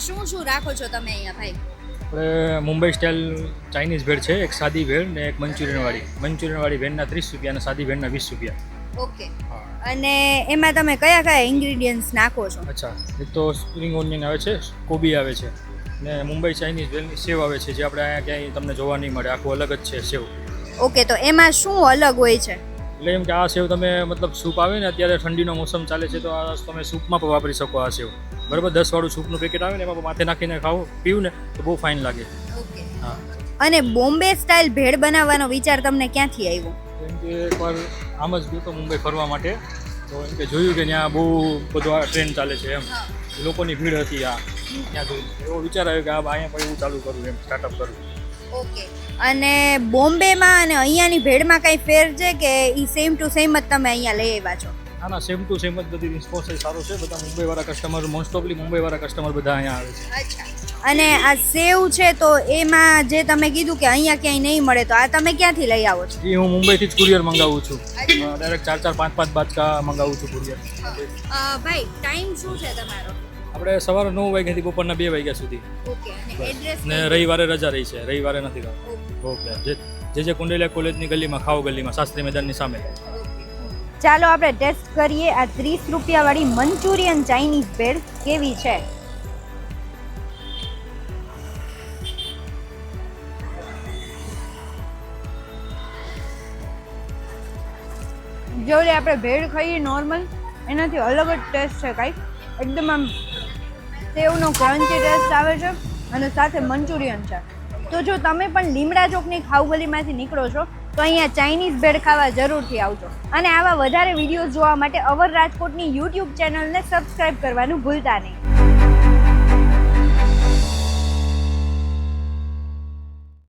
છો તમે અહીંયા ભાઈ? આપણે મુંબઈ સ્ટાઇલ ચાઇનીઝ ભેળ છે એક સાદી ભેળ ને એક મંચુરિયન વાળી મંચુરિયન વાળી ભેળના ત્રીસ રૂપિયા અને સાદી ભેળના વીસ રૂપિયા. ઓકે. અને એમાં તમે કયા કયા ઇન્ગ્રેડિયન્ટ્સ નાખો છો? અચ્છા. એક તો સ્પ્રિંગ ઓનિયન આવે છે કોબી આવે છે ને મુંબઈ ચાઇનીઝ ભેળની સેવ આવે છે જે આપણે અહીંયા ક્યાંય તમને જોવા નહીં મળે. આખું અલગ જ છે સેવ. ઓકે તો એમાં શું અલગ હોય છે? એટલે એમ કે આ સેવ તમે મતલબ સૂપ આવે ને અત્યારે ઠંડીનો મોસમ ચાલે છે તો આ તમે સૂપમાં પણ વાપરી શકો આ સેવ. બરાબર દસ વાળું સૂપનું પેકેટ આવે ને એમાં માથે નાખીને ખાઓ પીવું ને તો બહુ ફાઇન લાગે. ઓકે. હા. અને બોમ્બે સ્ટાઇલ ભેળ બનાવવાનો વિચાર તમને ક્યાંથી આવ્યો? કેમ કે એકવાર આમ જ ગયો તો મુંબઈ ફરવા માટે તો એમ કે જોયું કે ત્યાં બહુ બધું આ ટ્રેન ચાલે છે એમ. લોકોની ભીડ હતી આ ત્યાં જોઈ એવો વિચાર આવ્યો કે આ અહીંયા પણ એવું ચાલુ કરું એમ સ્ટાર્ટઅપ કરું. ઓકે. અને બોમ્બેમાં અને અહીંયાની ભેળમાં કાંઈ ફેર છે કે એ સેમ ટુ સેમ જ તમે અહીંયા લઈ આવ્યા છો? ના ના સેમ ટુ સેમ જ બધી રિસ્પોન્સ સારો છે. બધા મુંબઈવાળા કસ્ટમર મોસ્ટ ઓફલી મુંબઈવાળા કસ્ટમર બધા અહીંયા આવે છે. અને આ સેવ છે તો એમાં જે તમે કીધું કે અહીંયા ક્યાંય નહીં મળે તો આ તમે ક્યાંથી લઈ આવો છો? એ હું મુંબઈથી જ કુરિયર મંગાવું છું. ડાયરેક્ટ ચાર ચાર પાંચ પાંચ બાચકા મંગાવું છું કુરિયર ભાઈ ટાઈમ શું છે તમારો? આપણે સવારે નવ વાગ્યાથી બપોરના બે વાગ્યા સુધી. ને રવિવારે રજા રહી છે. રવિવારે નથી ઓકે. જે જે જે કુંડેલિયા કોલેજની ગલીમાં ખાવ ગલીમાં શાસ્ત્રી મેદાનની સામે. ચાલો આપણે ટેસ્ટ કરીએ આ ત્રીસ રૂપિયાવાળી મંચુરિયન ચાઇનીઝ ભેળ કેવી છે? જેવડે આપણે ભેળ ખાઈએ નોર્મલ એનાથી અલગ જ ટેસ્ટ છે કાંઈક એકદમ આમ સેવનો ક્રન્ચી ટેસ્ટ આવે છે અને સાથે મંચુરિયન છે. તો જો તમે પણ લીમડા ચોકની ખાઉગલીમાંથી નીકળો છો તો અહીંયા ચાઇનીઝ ભેળ ખાવા જરૂરથી આવજો. અને આવા વધારે વીડિયો જોવા માટે અવર રાજકોટની યુટ્યુબ ચેનલને સબસ્ક્રાઇબ કરવાનું ભૂલતા નહીં.